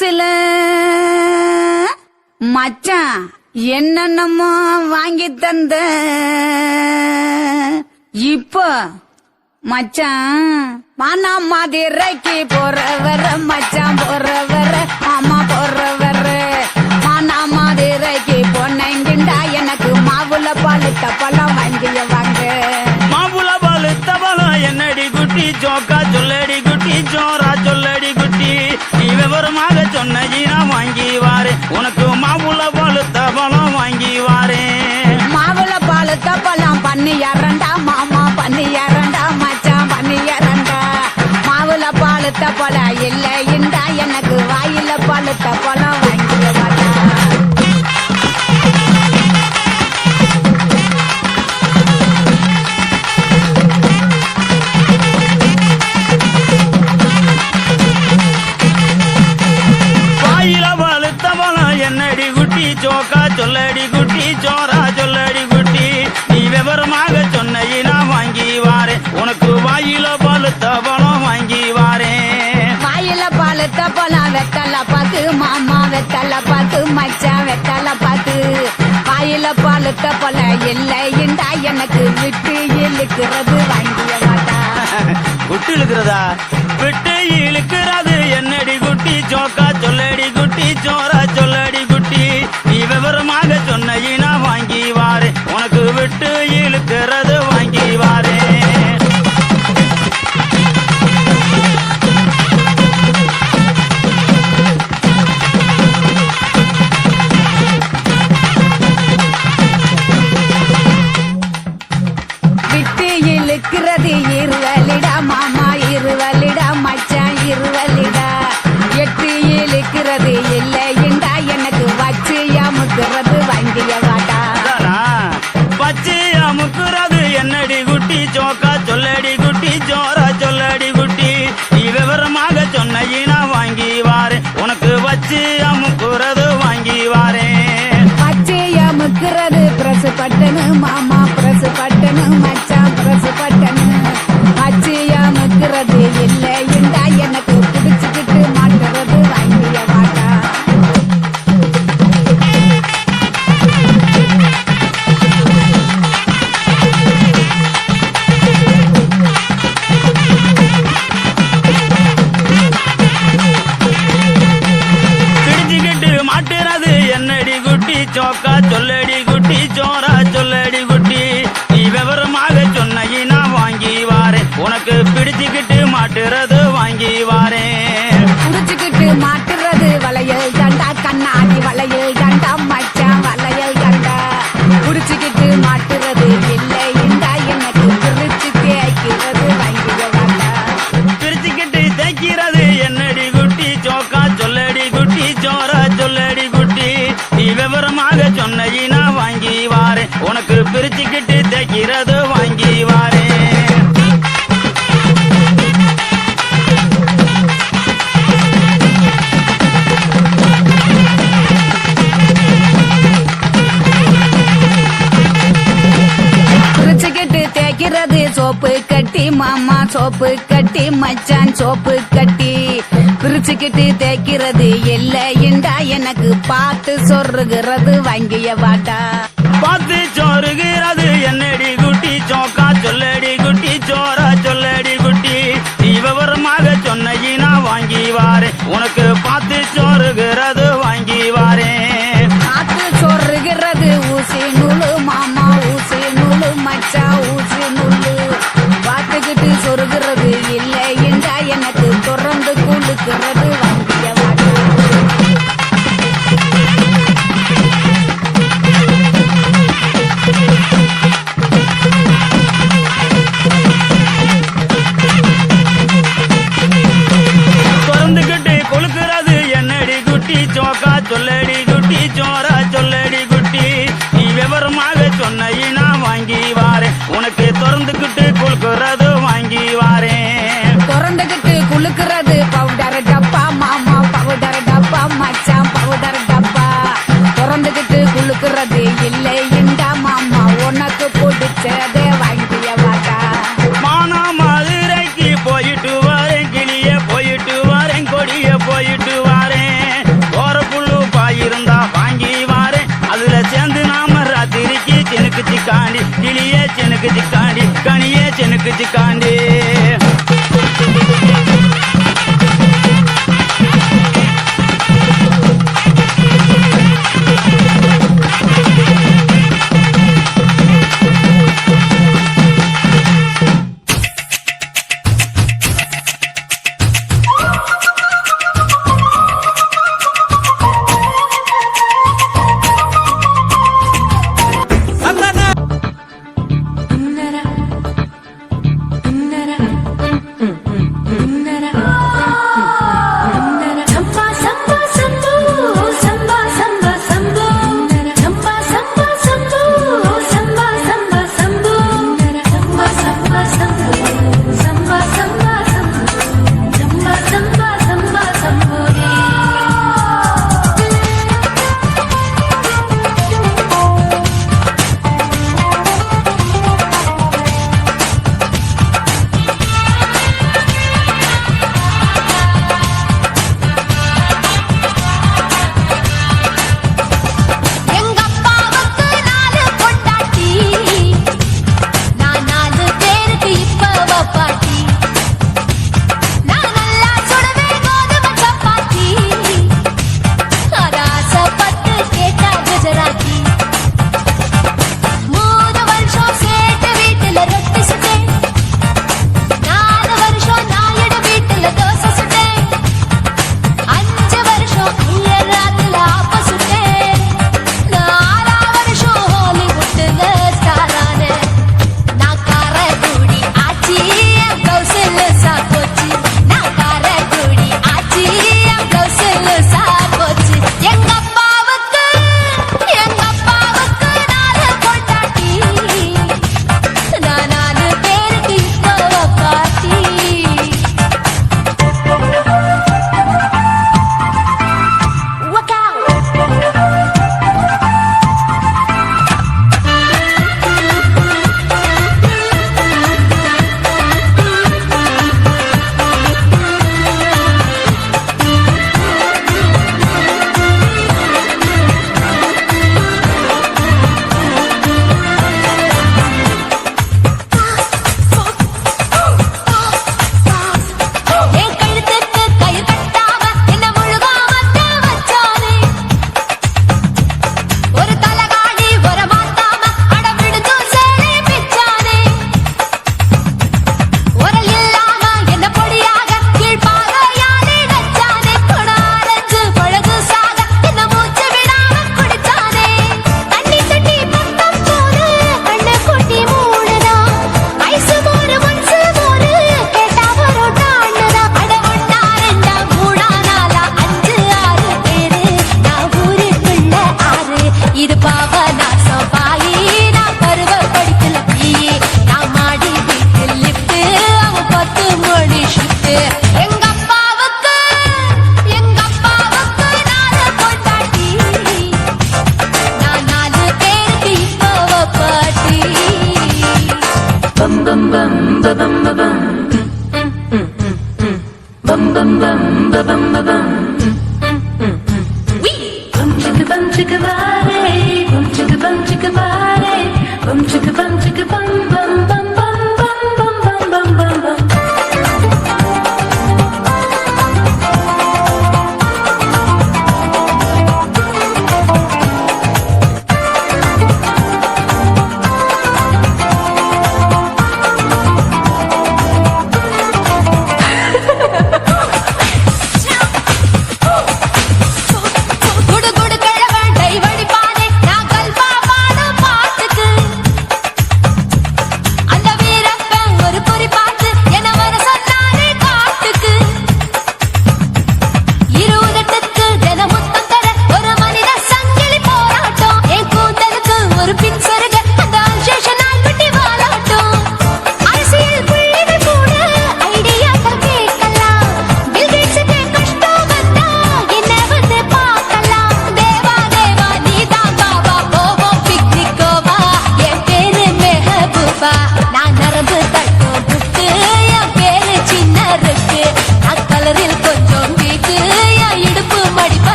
சில மச்சான் என்னென்னமோ வாங்கி தந்த. இப்போ மச்சான் மன மதிரைக்கு போறவர மச்சான் போறவர மாமா போறவர. மன மதிரைக்கு பொண்ணைங்கிண்டா எனக்கு மாவுல பாலுத்த பழம் வாங்கிய வாங்க. மாவுல பாலுத்த பழம் என்னடி குட்டி ஜோக்கா சொல்லடி குட்டி ஜோரா. Tapalaya. முட்டை போல இல்லைண்டா எனக்கு விட்டு இழுக்கிறது வாங்கிய மாட்டா குட்டு இழுக்கிறதா? விட்டு இழுக்கிறது. என்னடி குட்டி? ஜோக்கா சொல்லடி குட்டி ஜோரா சொல்லடி குட்டி. நீ விவரமாக சொன்னையினா வாங்கி வாரு. உனக்கு விட்டு నాని వల్ల ఏ గంట பாரு சோப்பு கட்டி மாமா சோப்பு கட்டி மச்சான் சோப்பு கட்டி. பிரிச்சுக்கிட்டு தேய்க்கிறது இல்லை இல்லைண்டா எனக்கு பார்த்து சொருகிறது வாங்கிய வாட்டா. பார்த்து சொருகிறது என்னடி குட்டி சோக்கா சொல்லடி குட்டி சோரா சொல்லடி குட்டி. நீ சொன்னையினா வாங்கிவாரு உனக்கு பார்த்து சொருகிறது on the சிக்காண்டி கிளியே செனுக்கு சிக்காண்டி கனியே செனுக்கு சிக்காண்டி.